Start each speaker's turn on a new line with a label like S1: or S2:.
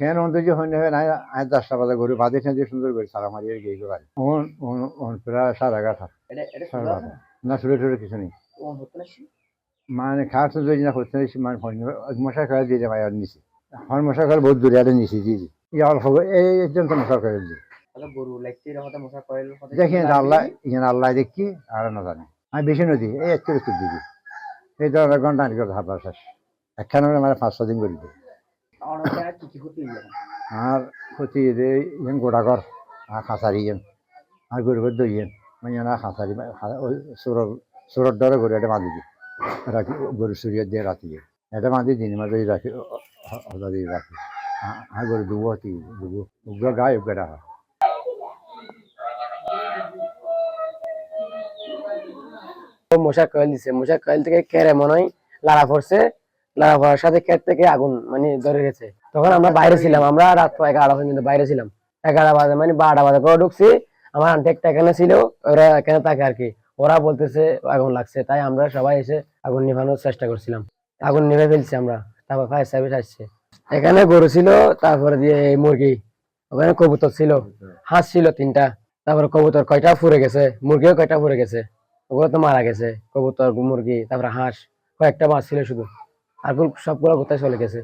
S1: খেয়ে অন্ত যে হইনে হয় না আজ দশটা বাজে ঘুরে বাদে খেয়ে সুন্দর করে সারা মারিয়ে গিয়ে গেল ওন ওন ওন প্রায়
S2: সুন্দর
S1: বারোটা। না শুরু টুরে কিছু নেই? মানে খাওয়ার তো যদি না না মানে মশা খাওয়া দিয়ে যাবে আর নিছি। হর মশা খাওয়ার বহুত দূরে আরে নিছি দিয়েছি অল্প এই একজন তো মশা করে দিই
S2: তাহলে গরু লাগতে হতে মশা কয়েল হতে
S1: দেখি আল্লাহ ইয়ে আল্লাহ দেখি আর না জানি। আমি বেশি নদী এই একটু একটু দিবি এই আধা ঘণ্টা আনকে হাত শেষ। একখানে মানে পাঁচ ছ দিন করে দিই
S2: আমার আর
S1: ক্ষতি ইয়েন গোড়া ঘর আর খাঁচারি ইয়েন, আর গরু ঘর দইয়েন মানে না খাঁচারি ওই সুরর ডরে গরু এটা বাঁধি দিই রাখি গরু সুরিয়ে দিয়ে রাখি এটা বাঁধি দিন মাঝে রাখি হজা দিয়ে রাখি আর গরু দুবো হতি দুবো উগ্র গায়ে উগ্র রাখা
S3: ও মশা কয়েল দিছে, মশা কয়েল থেকে কেড়ে মনে হয় লাড়া পড়ছে লাড়া পড়ার সাথে কেট থেকে আগুন মানে ধরে গেছে। তখন আমরা বাইরে ছিলাম, আমরা রাত এগারোটা পর্যন্ত বাইরে ছিলাম। এগারোটা বাজে মানে বারোটা বাজে করে ঢুকছি। আমার আন্টি একটা এখানে ছিল, ওরা এখানে থাকে আর কি। ওরা বলতেছে, আগুন লাগছে। তাই আমরা সবাই এসে আগুন নিভানোর চেষ্টা করছিলাম। আগুন নিভে ফেলছি আমরা। তারপর ফায়ার সার্ভিস আসছে। এখানে গরু ছিল, তারপরে দিয়ে মুরগি। ওখানে কবুতর ছিল, হাঁস ছিল তিনটা। তারপরে কবুতর কয়টা ফুরে গেছে, মুরগিও কয়টা ফুরে গেছে। ওগুলো তো মারা গেছে, কবুতর, মুরগি, তারপরে হাঁস, কয়েকটা মাছ ছিল শুধু। আর গুলো- সবগুলো কোথায় চলে গেছে?